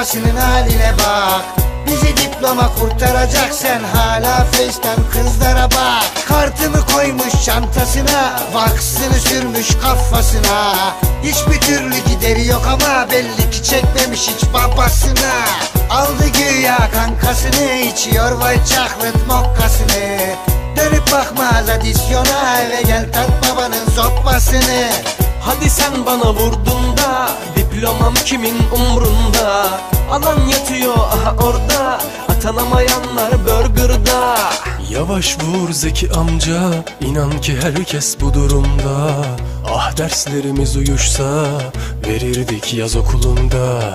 babasının haline bak. Bizi diploma kurtaracak sen hala Face'ten kızlara bak. Kartımı koymuş çantasına Vaksını sürmüş kafasına. Hiçbir türlü gideri yok ama belli ki çekmemiş hiç babasına. Aldı güya kankasını içiyor white chocolate mokkasını. Dönüp bakmaz adisyona eve gel tat babanın sopasını. Hadi sen bana vurdun da Diplomam kimin umrunda? Alan yatıyor aha orada. Atanamayanlar burgerda. Yavaş vur Zeki amca inan ki herkes bu durumda. Ah derslerimiz uyuşsa Verirdik yaz okulunda